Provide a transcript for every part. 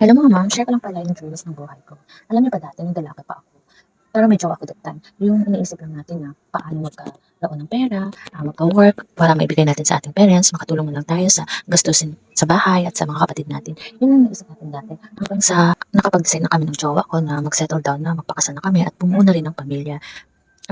Hello mga ma'am, share ko lang pala yung journeys ng buhay ko. Alam niyo ba dati, nung dalaga pa ako, pero may jowa ako that time, yung iniisip lang natin na paano magkaroon ng pera, uh, magka-work, para maibigay natin sa ating parents, makatulong lang tayo sa gastusin sa bahay at sa mga kapatid natin. Yun ang iniisip natin dati. Hanggang sa nakapag-decide na kami ng jowa ko na mag-settle down na, magpakasal na kami at bumuo na rin ng pamilya.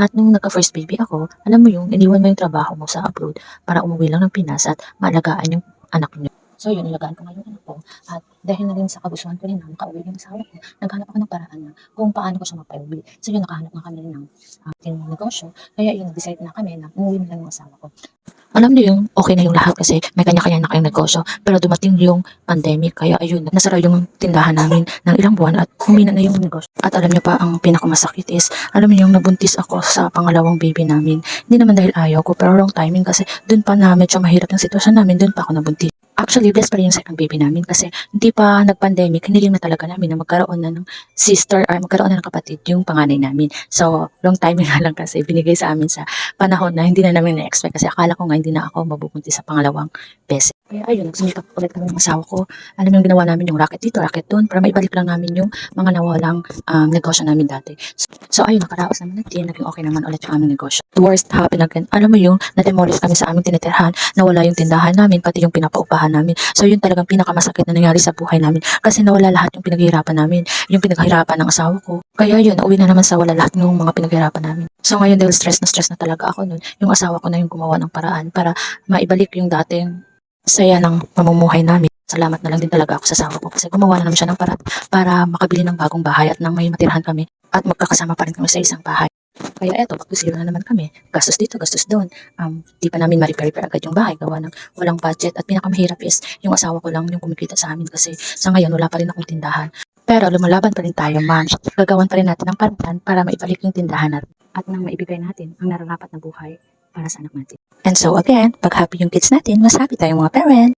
At nung nagka-first baby ako, alam mo yung iniwan mo yung trabaho mo sa abroad para umuwi lang ng Pinas at maalagaan yung anak niyo. So yun, nilagaan ko nga yung anak ko. At dahil na rin sa kagustuhan ko rin na makauwi yung asawa ko, naghanap ako ng paraan na kung paano ko siya mapauwi. So yun, nakahanap na kami ng ating negosyo. Kaya yun, decide na kami na umuwi na lang yung asawa ko. Alam niyo yung okay na yung lahat kasi may kanya-kanya na kayong negosyo. Pero dumating yung pandemic, kaya ayun, nasara yung tindahan namin ng ilang buwan at humina na yung negosyo. At alam niyo pa, ang pinakamasakit is, alam niyo yung nabuntis ako sa pangalawang baby namin. Hindi naman dahil ayaw ko, pero wrong timing kasi dun pa na medyo mahirap yung sitwasyon namin, dun pa ako nabuntis. Actually, blessed pa rin yung second baby namin kasi hindi pa nag-pandemic, hiniling na talaga namin na magkaroon na ng sister or magkaroon na ng kapatid yung panganay namin. So, long timing nga lang kasi binigay sa amin sa panahon na hindi na namin na-expect kasi akala ko nga hindi na ako mabubuntis sa pangalawang beses. Kaya ayun, nagsumikap ulit kami ng asawa ko. Alam yung ginawa namin yung racket dito, racket doon, para maibalik lang namin yung mga nawalang um, negosyo namin dati. So, so ayun, nakaraos naman natin, naging okay naman ulit yung aming negosyo. The worst happened again. Alam mo yung na-demolish kami sa aming tinitirhan, nawala yung tindahan namin, pati yung pinapaupahan namin. So yun talagang pinakamasakit na nangyari sa buhay namin kasi nawala lahat yung pinaghihirapan namin, yung pinaghihirapan ng asawa ko. Kaya yun, nauwi na naman sa wala lahat ng mga pinaghihirapan namin. So ngayon dahil stress na stress na talaga ako nun, yung asawa ko na yung gumawa ng paraan para maibalik yung dating saya ng pamumuhay namin. Salamat na lang din talaga ako sa asawa ko kasi gumawa na naman siya ng paraan para makabili ng bagong bahay at nang may matirahan kami at magkakasama pa rin kami sa isang bahay. Kaya eto, pagkusilo na naman kami. Gastos dito, gastos doon. Um, di pa namin ma-repair agad yung bahay gawa ng walang budget. At pinakamahirap is yung asawa ko lang yung kumikita sa amin kasi sa ngayon wala pa rin akong tindahan. Pero lumalaban pa rin tayo, ma'am. Gagawan pa rin natin ng paraan para maibalik yung tindahan natin at nang maibigay natin ang nararapat na buhay para sa anak natin. And so again, pag happy yung kids natin, mas happy tayong mga parents.